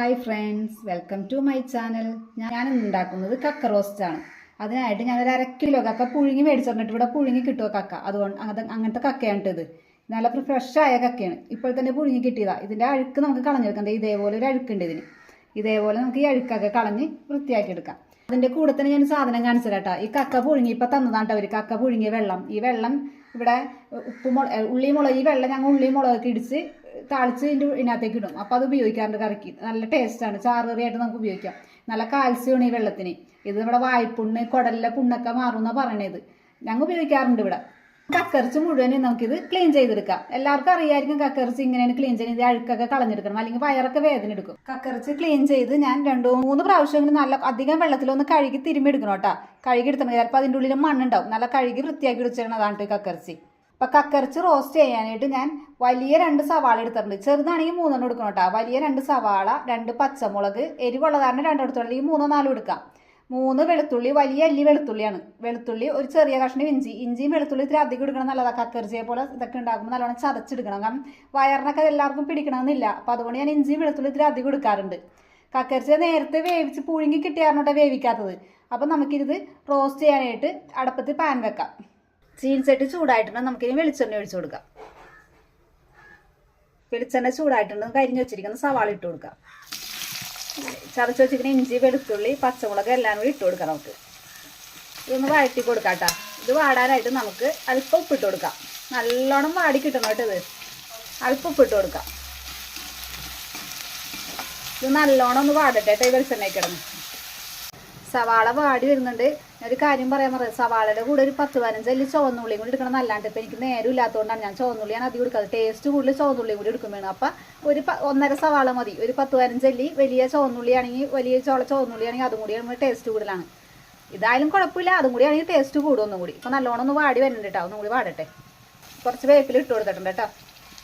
Hi friends welcome to my channel ഞാൻ ഉണ്ടാക്കുന്നത് കക്ക റോസ്റ്റ് ആണ്. അതിനായിട്ട് ഞാൻ ഒരു അര കിലോ കക്ക പുഴുങ്ങി മേടിച്ചിട്ട് ഇവിടെ പുഴുങ്ങി കിട്ടുമോ കക്ക? അതുകൊണ്ട് അത് അങ്ങനത്തെ കക്കയാണ് ഇത് നല്ല ഫ്രഷ് ആയ കക്കയാണ്. ഇപ്പോൾ തന്നെ പുഴുങ്ങി കിട്ടിയതാണ് ഇതിന്റെ അഴുക്ക് നമുക്ക് കളഞ്ഞെടുക്കാം. ഇതേപോലെ ഒരു അഴുക്കുണ്ട് ഇതിന്. ഇതേപോലെ നമുക്ക് ഈ അഴുക്കൊക്കെ കളഞ്ഞ് വൃത്തിയാക്കി എടുക്കാം. അതിന്റെ കൂടെ തന്നെ ഞാൻ സാധനം കാണിച്ചു കേട്ടോ ഈ കക്ക പുഴുങ്ങി ഇപ്പം തന്നതാണ് അവർ കക്ക പുഴുങ്ങിയ വെള്ളം. ഈ വെള്ളം ഇവിടെ ഉപ്പ് മുള ഉള്ളി മുളക് ഈ വെള്ളം ഞങ്ങൾ ഉള്ളി മുളകൊക്കെ ഇടിച്ച് താളിച്ച് ഇതിന്റെ ഇതിനകത്തേക്ക് ഇടും. അപ്പോൾ അത് ഉപയോഗിക്കാറുണ്ട് കറിക്ക്. നല്ല ടേസ്റ്റാണ് ചാറുകറിയായിട്ട് നമുക്ക് ഉപയോഗിക്കാം. നല്ല കാൽസ്യമാണ് ഈ വെള്ളത്തിന്. ഇത് നമ്മുടെ വായ്പുണ്ണ് കുടലിലെ പുണ്ണൊക്കെ മാറുമെന്നാണ് പറയണത്. ഞങ്ങൾ ഉപയോഗിക്കാറുണ്ട് ഇവിടെ. കക്കറിച്ച് മുഴുവനും നമുക്കിത് ക്ലീൻ ചെയ്തെടുക്കാം. എല്ലാവർക്കും അറിയായിരിക്കും കക്കറിച്ച് ഇങ്ങനെയാണ് ക്ലീൻ ചെയ്യുന്നത്. അഴുക്കൊക്കെ കളഞ്ഞെടുക്കണം. അല്ലെങ്കിൽ വയറൊക്കെ വേദന എടുക്കും. കക്കറിച്ച് ക്ലീൻ ചെയ്ത് ഞാൻ രണ്ടോ മൂന്ന് പ്രാവശ്യം നല്ല അധികം വെള്ളത്തിലൊന്ന് കഴുകി തിരുമ്മി എടുക്കണം കേട്ടോ. കഴുകി എടുത്തണം ചിലപ്പോൾ അതിന്റെ ഉള്ളിൽ മണ്ണുണ്ടാവും. നല്ല കഴുകി വൃത്തിയാക്കി വെച്ചിരിക്കണം അതാണ് കക്കറിച്ച്. അപ്പം കക്കറിച്ച് റോസ്റ്റ് ചെയ്യാനായിട്ട് ഞാൻ വലിയ രണ്ട് സവാള എടുത്തിട്ടുണ്ട്. ചെറുതാണെങ്കിൽ മൂന്നെണ്ണം എടുക്കണം കേട്ടോ. വലിയ രണ്ട് സവാള രണ്ട് പച്ചമുളക് എരിവുള്ള കാരണം രണ്ടെടുത്തോളം അല്ലെങ്കിൽ മൂന്നോ നാലോ എടുക്കാം. മൂന്ന് വെളുത്തുള്ളി വലിയ അല്ലി വെളുത്തുള്ളിയാണ്. വെളുത്തുള്ളി ഒരു ചെറിയ കഷ്ണം ഇഞ്ചി. ഇഞ്ചിയും വെളുത്തുള്ളി ഇത്തിരി അധികം എടുക്കണം നല്ലതാണ് കക്കറിച്ചയെ പോലെ ഇതൊക്കെ ഉണ്ടാക്കുമ്പോൾ നല്ലോണം ചതച്ചെടുക്കണം. കാരണം വയറിനൊക്കെ എല്ലാവർക്കും പിടിക്കണമെന്നില്ല. അപ്പോൾ അതുകൊണ്ട് ഞാൻ ഇഞ്ചിയും വെളുത്തുള്ളി ഇത്തിരി അധികം എടുക്കാറുണ്ട്. കക്കരിച്ച നേരത്തെ വേവിച്ച് പുഴുങ്ങി കിട്ടിയാറുണ്ടോ വേവിക്കാത്തത്. അപ്പം നമുക്കിത് റോസ്റ്റ് ചെയ്യാനായിട്ട് അടുപ്പത്ത് പാൻ വെക്കാം. ചീൻചട്ടി ചൂടായിട്ടുണ്ട്. നമുക്കിനി വെളിച്ചെണ്ണ ഒഴിച്ചു കൊടുക്കാം. വെളിച്ചെണ്ണ ചൂടായിട്ടുണ്ട്. കരിഞ്ഞു വെച്ചിരിക്കുന്ന സവാള ഇട്ട് കൊടുക്കാം. ചതച്ച് വെച്ചിരിക്കുന്ന ഇഞ്ചി വെളുത്തുള്ളി പച്ചമുളക് എല്ലാം കൂടി ഇട്ട് കൊടുക്കാം നമുക്ക്. ഇതൊന്ന് വഴറ്റി കൊടുക്കാം കേട്ടോ. ഇത് വാടാനായിട്ട് നമുക്ക് അല്പം ഉപ്പിട്ട് കൊടുക്കാം. നല്ലോണം വാടി കിട്ടണം കേട്ടോ ഇത്. അല്പം ഉപ്പിട്ട് കൊടുക്കാം. ഇത് നല്ലോണം ഒന്ന് വാടട്ടെ കേട്ടോ ഈ വെളിച്ചെണ്ണ കിടന്ന് സവാള വാടി വരുന്നുണ്ട്. ഒരു കാര്യം പറയാൻ പറയാം. സവാളയുടെ കൂടെ ഒരു പത്ത് പതിനഞ്ച് അല്ലി ചുവന്നുള്ളിയും കൂടി എടുക്കണം. നല്ലാണ്ട് ഇപ്പം എനിക്ക് നേരം ഇല്ലാത്തതുകൊണ്ടാണ് ഞാൻ ചുവന്നുള്ളിയാണ് അധികം എടുക്കുന്നത്. ടേസ്റ്റ് കൂടുതൽ ചുവന്നുള്ളിയും കൂടി എടുക്കും വേണം. അപ്പം ഒരു ഒന്നര സവാള മതി. ഒരു പത്ത് പതിനഞ്ച് അല്ലി വലിയ ചുവന്നുള്ളിയാണെങ്കിൽ വലിയ ചോള ചുവന്നുള്ളിയാണെങ്കിൽ അതും കൂടി ആകുമ്പോൾ ടേസ്റ്റ് കൂടുതലാണ്. ഇതായാലും കുഴപ്പമില്ല. അതും കൂടി ആണെങ്കിൽ ടേസ്റ്റ് കൂടും ഒന്നും കൂടി. ഇപ്പം നല്ലോണം ഒന്ന് വാടി വരുന്നുണ്ട് കേട്ടോ ഒന്നും കൂടി വാടട്ടെ. കുറച്ച് വേപ്പിൽ ഇട്ട് കൊടുത്തിട്ടുണ്ട് കേട്ടോ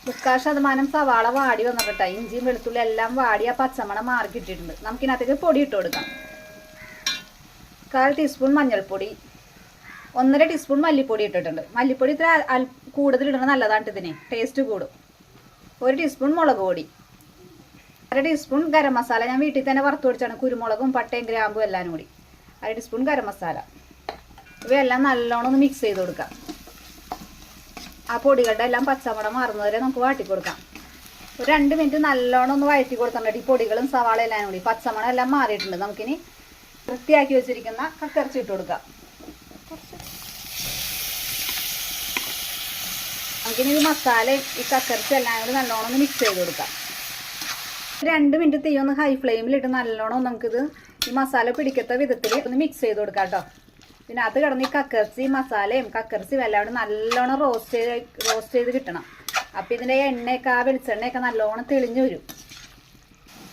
മുക്കാൽ ശതമാനം സവാള വാടി വന്നിട്ട് ഇഞ്ചിയും വെളുത്തുള്ളി എല്ലാം വാടി ആ പച്ചമണം മാറി കിട്ടിയിട്ടുണ്ട് നമുക്കിനകത്തേക്ക് പൊടി ഇട്ട് കൊടുക്കാം. കാൽ ടീസ്പൂൺ മഞ്ഞൾപ്പൊടി. ഒന്നര ടീസ്പൂൺ മല്ലിപ്പൊടി ഇട്ടിട്ടുണ്ട്. മല്ലിപ്പൊടി ഇത്ര കൂടുതൽ ഇടണം നല്ലതാണ് ഇതിന്. ടേസ്റ്റ് കൂടും. ഒരു ടീസ്പൂൺ മുളക് പൊടി. അര ടീസ്പൂൺ ഗരം മസാല. ഞാൻ വീട്ടിൽ തന്നെ വറുത്ത് പൊടിച്ചാണ്. കുരുമുളകും പട്ടയും ഗ്രാമ്പും എല്ലാം കൂടി. അര ടീസ്പൂൺ ഗരം മസാല. ഇവയെല്ലാം നല്ലോണം ഒന്ന് മിക്സ് ചെയ്ത് കൊടുക്കാം. ആ പൊടികളുടെ എല്ലാം പച്ചമണം മാറുന്നവരെ നമുക്ക് വാട്ടി കൊടുക്കാം. ഒരു രണ്ട് മിനിറ്റ് നല്ലോണം ഒന്ന് വഴറ്റി കൊടുത്തിട്ടുണ്ട് ഈ പൊടികളും സവാള എല്ലാം കൂടി പച്ചമണം എല്ലാം മാറിയിട്ടുണ്ട്. നമുക്കിനി വൃത്തിയാക്കി വെച്ചിരിക്കുന്ന കക്കറിച്ച് ഇട്ട് കൊടുക്കാം. നമുക്കിനി ഈ മസാലയും ഈ കക്കറിച്ച് എല്ലാം കൂടി നല്ലോണം മിക്സ് ചെയ്ത് കൊടുക്കാം. രണ്ട് മിനിറ്റ് തീ ഒന്ന് ഹൈ ഫ്ലെയിമിലിട്ട് നല്ലോണം നമുക്കിത് ഈ മസാല പിടിക്കത്ത വിധത്തിൽ ഒന്ന് മിക്സ് ചെയ്ത് കൊടുക്കാം കേട്ടോ പിന്നെ അത് കിടന്ന് ഈ കക്കറിച്ചി മസാലയും കക്കറിച്ചി എല്ലാം കൂടി നല്ലോണം റോസ്റ്റ് ചെയ്ത് റോസ്റ്റ് ചെയ്ത് കിട്ടണം. അപ്പം ഇതിന്റെ എണ്ണയൊക്കെ ആ വെളിച്ചെണ്ണയൊക്കെ നല്ലോണം തെളിഞ്ഞു വരും.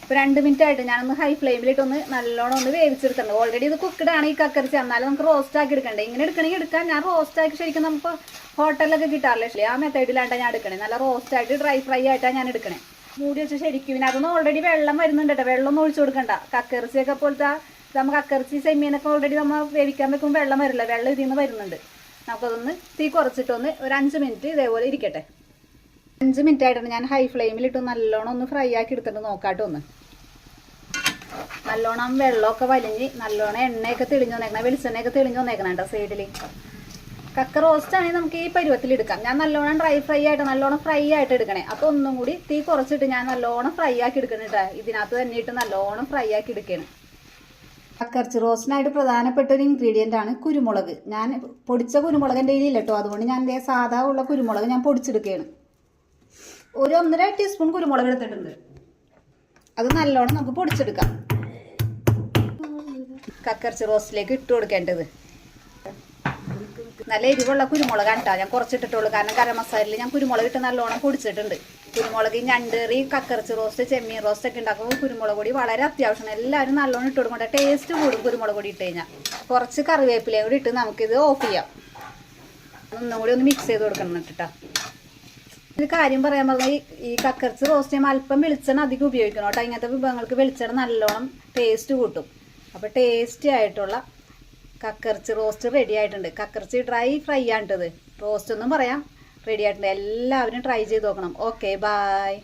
ഇപ്പോൾ രണ്ട് മിനിറ്റ് ആയിട്ട് ഞാനൊന്ന് ഹൈ ഫ്ലെയിമിലിട്ട് ഒന്ന് നല്ലോണം ഒന്ന് വേവിച്ചെടുക്കണം ഓൾറെഡി ഇത് കുക്കഡ് ആണ് ഈ കക്കറിച്ച് എന്നാലും നമുക്ക് റോസ്റ്റ് ആക്കി എടുക്കണ്ടേ? ഇങ്ങനെ എടുക്കണമെങ്കിൽ എടുക്കാം. ഞാൻ റോസ്റ്റ് ആക്കി ശരിക്കും നമുക്ക് ഹോട്ടലിലൊക്കെ കിട്ടാറില്ലേ? ആ മെത്തേഡിലാണ്ടാണ് ഞാൻ എടുക്കണേ. നല്ല റോസ്റ്റ് ആയിട്ട് ഡ്രൈ ഫ്രൈ ആയിട്ടാണ് ഞാൻ എടുക്കണേ. മൂടി വെച്ച് ശരിക്കും പിന്നെ അതൊന്നും ഓൾറെഡി വെള്ളം വരുന്നുണ്ട് കേട്ടോ വെള്ളം ഒന്നും ഒഴിച്ചു കൊടുക്കണ്ട. കക്കറിച്ചിയൊക്കെ പോലത്തെ നമുക്ക് അക്കറിച്ചി സെമ്മീനൊക്കെ ഓൾറെഡി നമ്മൾ വേവിക്കാൻ വെക്കുമ്പോൾ വെള്ളം വരില്ല. വെള്ളം ഇതിൽ നിന്ന് വരുന്നുണ്ട്. നമുക്കതൊന്ന് തീ കുറച്ചിട്ടൊന്ന് ഒരു അഞ്ച് മിനിറ്റ് ഇതേപോലെ ഇരിക്കട്ടെ. അഞ്ച് മിനിറ്റ് ആയിട്ടാണ് ഞാൻ ഹൈ ഫ്ലെയിമിലിട്ട് നല്ലോണം ഒന്ന് ഫ്രൈ ആക്കി എടുത്തിട്ട് നോക്കാട്ടോ ഒന്ന്. നല്ലോണം വെള്ളമൊക്കെ വലിഞ്ഞ് നല്ലോണം എണ്ണയൊക്കെ തെളിഞ്ഞു വന്നേക്കണം വെളിച്ചെണ്ണയൊക്കെ തെളിഞ്ഞു വന്നേക്കണം കേട്ടോ സൈഡിൽ കക്ക റോസ്റ്റ് ആണെങ്കിൽ നമുക്ക് ഈ പരുവത്തിൽ എടുക്കാം. ഞാൻ നല്ലോണം ഡ്രൈ ഫ്രൈ ആയിട്ട് നല്ലോണം ഫ്രൈ ആയിട്ട് എടുക്കണേ. അപ്പോൾ ഒന്നും കൂടി തീ കുറച്ചിട്ട് ഞാൻ നല്ലോണം ഫ്രൈ ആക്കി എടുക്കണം കേട്ടോ ഇതിനകത്ത് തന്നെ ഇട്ട് നല്ലോണം ഫ്രൈ ആക്കി എടുക്കണം. കക്കർച്ചി റോസ്റ്റിനായിട്ട് പ്രധാനപ്പെട്ട ഒരു ഇൻഗ്രീഡിയന്റ് ആണ് കുരുമുളക്. ഞാൻ പൊടിച്ച കുരുമുളക് എന്റെ കയ്യിലില്ല കേട്ടോ അതുകൊണ്ട് ഞാൻ ദേ സാധാ ഉള്ള കുരുമുളക് ഞാൻ പൊടിച്ചെടുക്കുകയാണ് ഒരു ഒന്നര ടീസ്പൂൺ കുരുമുളക് എടുത്തിട്ടുണ്ട്. അത് നല്ലോണം നമുക്ക് പൊടിച്ചെടുക്കാം. കക്കർച്ചി റോസ്റ്റിലേക്ക് ഇട്ട് കൊടുക്കേണ്ടത്. നല്ല എരിവുള്ള കുരുമുളകാണ് കേട്ടോ ഞാൻ കുറച്ചിട്ടിട്ടുള്ളൂ. കാരണം ഗരം മസാലയിൽ ഞാൻ കുരുമുളക് ഇട്ട് നല്ലോണം പൊടിച്ചിട്ടുണ്ട്. കുരുമുളക് ഞണ്ടേറി കക്കറിച്ച് റോസ്റ്റ് ചെമ്മീൻ റോസ്റ്റ് ഒക്കെ ഉണ്ടാക്കുമ്പോൾ കുരുമുളക് പൊടി വളരെ അത്യാവശ്യമാണ്. എല്ലാവരും നല്ലോണം ഇട്ട് കൊടുക്കണ്ട ടേസ്റ്റ് കൂടും കുരുമുളക് പൊടി ഇട്ട് കഴിഞ്ഞാൽ കുറച്ച് കറിവേപ്പിലയും കൂടി ഇട്ട് നമുക്കിത് ഓഫ് ചെയ്യാം. ഒന്നും കൂടി ഒന്ന് മിക്സ് ചെയ്ത് കൊടുക്കണം കേട്ടോ ഒരു കാര്യം പറയാൻ പറഞ്ഞാൽ ഈ- കക്കറിച്ച് റോസ്റ്റ് ചെയ്യുമ്പോൾ അല്പം വെളിച്ചെണ്ണ അധികം ഉപയോഗിക്കണം കേട്ടോ ഇങ്ങനത്തെ വിഭവങ്ങൾക്ക് വെളിച്ചെണ്ണ നല്ലോണം ടേസ്റ്റ് കൂട്ടും. അപ്പോൾ ടേസ്റ്റി ആയിട്ടുള്ള കക്കറിച്ച് റോസ്റ്റ് റെഡി ആയിട്ടുണ്ട്. കക്കറിച്ച് ഡ്രൈ ഫ്രൈ ആണിട്ടത്. റോസ്റ്റ് ഒന്നും പറയാം. റെഡി ആയിട്ടുണ്ട്. എല്ലാവരും ട്രൈ ചെയ്ത് നോക്കണം. Okay bye